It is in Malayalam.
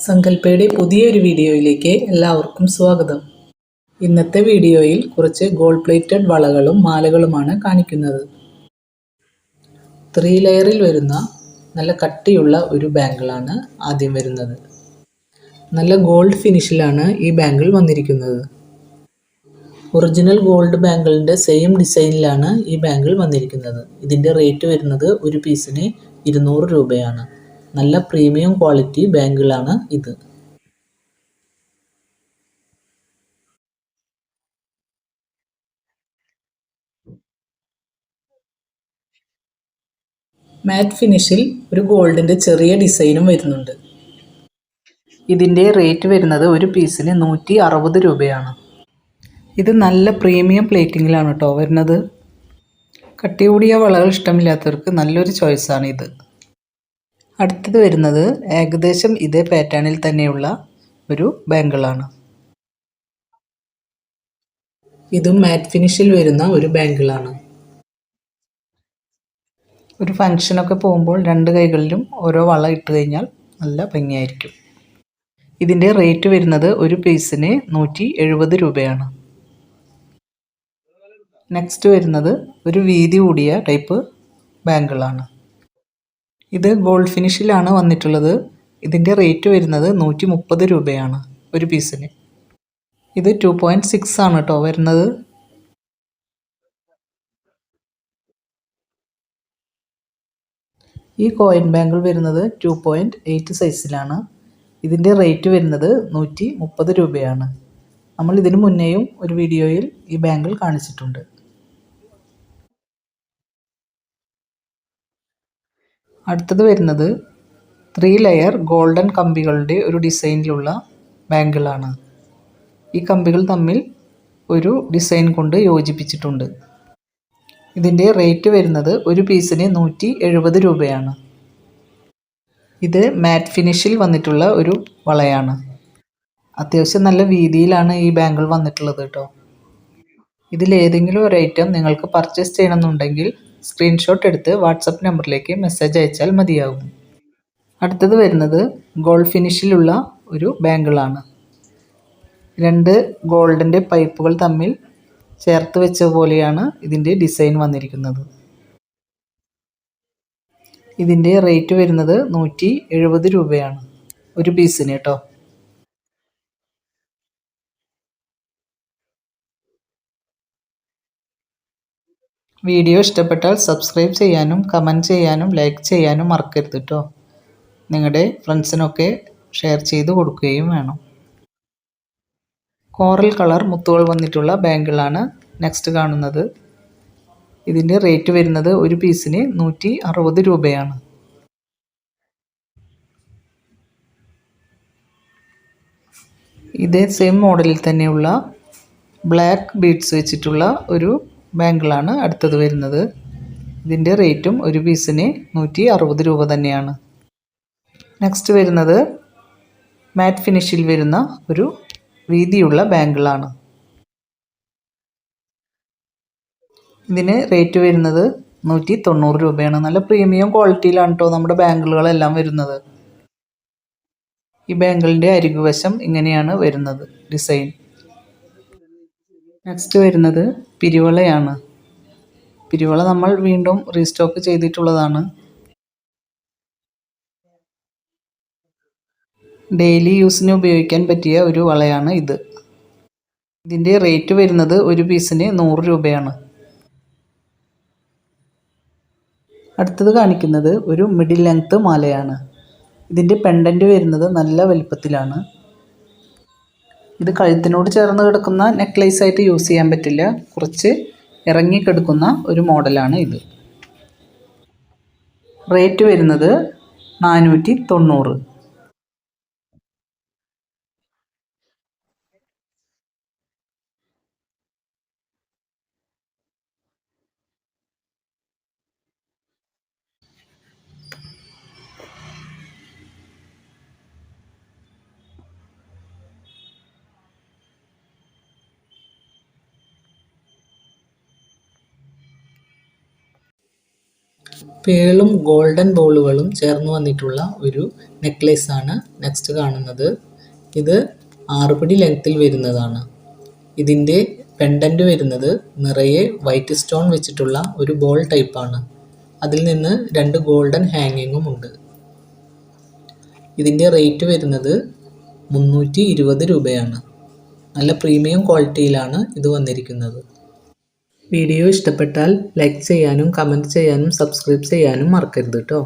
സങ്കല്പയുടെ പുതിയൊരു വീഡിയോയിലേക്ക് എല്ലാവർക്കും സ്വാഗതം. ഇന്നത്തെ വീഡിയോയിൽ കുറച്ച് ഗോൾഡ് പ്ലേറ്റഡ് വളകളും മാലകളുമാണ് കാണിക്കുന്നത്. ത്രീ ലെയറിൽ വരുന്ന നല്ല കട്ടിയുള്ള ഒരു ബാങ്കിളാണ് ആദ്യം വരുന്നത്. നല്ല ഗോൾഡ് ഫിനിഷിലാണ് ഈ ബാങ്കിൾ വന്നിരിക്കുന്നത്. ഒറിജിനൽ ഗോൾഡ് ബാങ്കിളിന്റെ സെയിം ഡിസൈനിലാണ് ഈ ബാങ്കിൾ വന്നിരിക്കുന്നത്. ഇതിന്റെ റേറ്റ് വരുന്നത് ഒരു പീസിന് ഇരുന്നൂറ് രൂപയാണ്. നല്ല പ്രീമിയം ക്വാളിറ്റി ബാങ്കിളാണ് ഇത്. മാറ്റ് ഫിനിഷിൽ ഒരു ഗോൾഡിന്റെ ചെറിയ ഡിസൈനും വരുന്നുണ്ട്. ഇതിന്റെ റേറ്റ് വരുന്നത് ഒരു പീസിന് നൂറ്റി അറുപത് രൂപയാണ്. ഇത് നല്ല പ്രീമിയം പ്ലേറ്റിങ്ങിലാണ് കേട്ടോ വരുന്നത്. കട്ടി കൂടിയ വളകൾ ഇഷ്ടമില്ലാത്തവർക്ക് നല്ലൊരു ചോയ്സാണ് ഇത് അടുത്തത് വരുന്നത് ഏകദേശം ഇതേ പാറ്റേണിൽ തന്നെയുള്ള ഒരു ബാങ്കിളാണ്. ഇതും മാറ്റ് ഫിനിഷിൽ വരുന്ന ഒരു ബാങ്കിളാണ്. ഒരു ഫങ്ഷനൊക്കെ പോകുമ്പോൾ രണ്ട് കൈകളിലും ഓരോ വള ഇട്ട് കഴിഞ്ഞാൽ നല്ല ഭംഗിയായിരിക്കും. ഇതിന്റെ റേറ്റ് വരുന്നത് ഒരു പീസിന് നൂറ്റി എഴുപത് രൂപയാണ്. നെക്സ്റ്റ് വരുന്നത് ഒരു വീതി കൂടിയ ടൈപ്പ് ബാങ്കിളാണ്. ഇത് ഗോൾഡ് ഫിനിഷിലാണ് വന്നിട്ടുള്ളത്. ഇതിന്റെ റേറ്റ് വരുന്നത് നൂറ്റി മുപ്പത് രൂപയാണ് ഒരു പീസിന് ഇത് ടു പോയിന്റ് സിക്സ് ആണ് കേട്ടോ വരുന്നത്. ഈ കോയിൻ ബാങ്കിൾ വരുന്നത് ടു പോയിന്റ് എയ്റ്റ് സൈസിലാണ് ഇതിന്റെ റേറ്റ് വരുന്നത് നൂറ്റി മുപ്പത് രൂപയാണ്. നമ്മൾ ഇതിനു മുന്നേയും ഒരു വീഡിയോയിൽ ഈ ബാങ്കിൾ കാണിച്ചിട്ടുണ്ട്. അടുത്തത് വരുന്നത് ത്രീ ലെയർ ഗോൾഡൻ കമ്പികളുടെ ഒരു ഡിസൈനിലുള്ള ബാങ്കിളാണ് ഈ കമ്പികൾ തമ്മിൽ ഒരു ഡിസൈൻ കൊണ്ട് യോജിപ്പിച്ചിട്ടുണ്ട്. ഇതിന്റെ റേറ്റ് വരുന്നത് ഒരു പീസിന് നൂറ്റി എഴുപത് രൂപയാണ്. ഇത് മാറ്റ് ഫിനിഷിൽ വന്നിട്ടുള്ള ഒരു വളയാണ്. അത്യാവശ്യം നല്ല വീതിയിലാണ് ഈ ബാങ്കിൾ വന്നിട്ടുള്ളത് കേട്ടോ. ഇതിലേതെങ്കിലും ഒരു ഐറ്റം നിങ്ങൾക്ക് പർച്ചേസ് ചെയ്യണമെന്നുണ്ടെങ്കിൽ സ്ക്രീൻഷോട്ട് എടുത്ത് വാട്സപ്പ് നമ്പറിലേക്ക് മെസ്സേജ് അയച്ചാൽ മതിയാകും. അടുത്തത് വരുന്നത് ഗോൾഡ് ഫിനിഷിലുള്ള ഒരു ബാങ്കിളാണ് രണ്ട് ഗോൾഡിന്റെ പൈപ്പുകൾ തമ്മിൽ ചേർത്ത് വെച്ച പോലെയാണ് ഇതിന്റെ ഡിസൈൻ വന്നിരിക്കുന്നത്. ഇതിന്റെ റേറ്റ് വരുന്നത് നൂറ്റി എഴുപത് രൂപയാണ്. ഒരു പീസിന് കേട്ടോ. വീഡിയോ ഇഷ്ടപ്പെട്ടാൽ സബ്സ്ക്രൈബ് ചെയ്യാനും കമന്റ് ചെയ്യാനും ലൈക്ക് ചെയ്യാനും മറക്കരുത് കേട്ടോ നിങ്ങളുടെ ഫ്രണ്ട്സിനൊക്കെ ഷെയർ ചെയ്ത് കൊടുക്കുകയും വേണം. കോറൽ കളർ മുത്തുകൾ വന്നിട്ടുള്ള ബാങ്കിളാണ് നെക്സ്റ്റ് കാണുന്നത്. ഇതിന്റെ റേറ്റ് വരുന്നത് ഒരു പീസിന് നൂറ്റി അറുപത് രൂപയാണ്. ഇതേ സെയിം മോഡലിൽ തന്നെയുള്ള ബ്ലാക്ക് ബീഡ്സ് വെച്ചിട്ടുള്ള ഒരു ബാങ്കിളാണ് അടുത്തത് വരുന്നത്. ഇതിന്റെ റേറ്റും ഒരു പീസിന് നൂറ്റി അറുപത് രൂപ തന്നെയാണ്. നെക്സ്റ്റ് വരുന്നത് മാറ്റ് ഫിനിഷിൽ വരുന്ന ഒരു വീതിയുള്ള ബാങ്കിളാണ്. ഇതിന് റേറ്റ് വരുന്നത് നൂറ്റി തൊണ്ണൂറ് രൂപയാണ്. നല്ല പ്രീമിയം ക്വാളിറ്റിയിലാണ് കേട്ടോ നമ്മുടെ ബാങ്കിളുകളെല്ലാം വരുന്നത്. ഈ ബാങ്കിളിന്റെ അരികുവശം ഇങ്ങനെയാണ് വരുന്നത് ഡിസൈൻ. നെക്സ്റ്റ് വരുന്നത് പിരിവളയാണ്. പിരിവള നമ്മൾ വീണ്ടും റീസ്റ്റോക്ക് ചെയ്തിട്ടുള്ളതാണ്. ഡെയിലി യൂസിന് ഉപയോഗിക്കാൻ പറ്റിയ ഒരു വളയാണ് ഇത്. ഇതിന്റെ റേറ്റ് വരുന്നത് ഒരു പീസിന് നൂറ് രൂപയാണ്. അടുത്തത് കാണിക്കുന്നത് ഒരു മിഡിൽ ലെങ്ത്ത് മാലയാണ്. ഇതിന്റെ പെൻഡന്റ് വരുന്നത് നല്ല വലിപ്പത്തിലാണ്. ഇത് കഴുത്തിനോട് ചേർന്ന് കിടക്കുന്ന നെക്ലേസ് ആയിട്ട് യൂസ് ചെയ്യാൻ പറ്റില്ല. കുറച്ച് ഇറങ്ങി കിടക്കുന്ന ഒരു മോഡലാണ് ഇത്. റേറ്റ് വരുന്നത് നാനൂറ്റി തൊണ്ണൂറ്. പേളും ഗോൾഡൻ ബോളുകളും ചേർന്ന് വന്നിട്ടുള്ള ഒരു നെക്ലേസ് ആണ് നെക്സ്റ്റ് കാണുന്നത്. ഇത് ആറുപടി ലെങ്ത്തിൽ വരുന്നതാണ്. ഇതിന്റെ പെൻഡന്റ് വരുന്നത് നിറയെ വൈറ്റ് സ്റ്റോൺ വെച്ചിട്ടുള്ള ഒരു ബോൾ ടൈപ്പാണ് അതിൽ നിന്ന് രണ്ട് ഗോൾഡൻ ഹാങ്ങിങ്ങും ഉണ്ട്. ഇതിന്റെ റേറ്റ് വരുന്നത് മുന്നൂറ്റി ഇരുപത് രൂപയാണ്. നല്ല പ്രീമിയം ക്വാളിറ്റിയിലാണ് ഇത് വന്നിരിക്കുന്നത്. വീഡിയോ ഇഷ്ടപ്പെട്ടാൽ ലൈക്ക് ചെയ്യാനും കമന്റ് ചെയ്യാനും സബ്സ്ക്രൈബ് ചെയ്യാനും മറക്കരുത് കേട്ടോ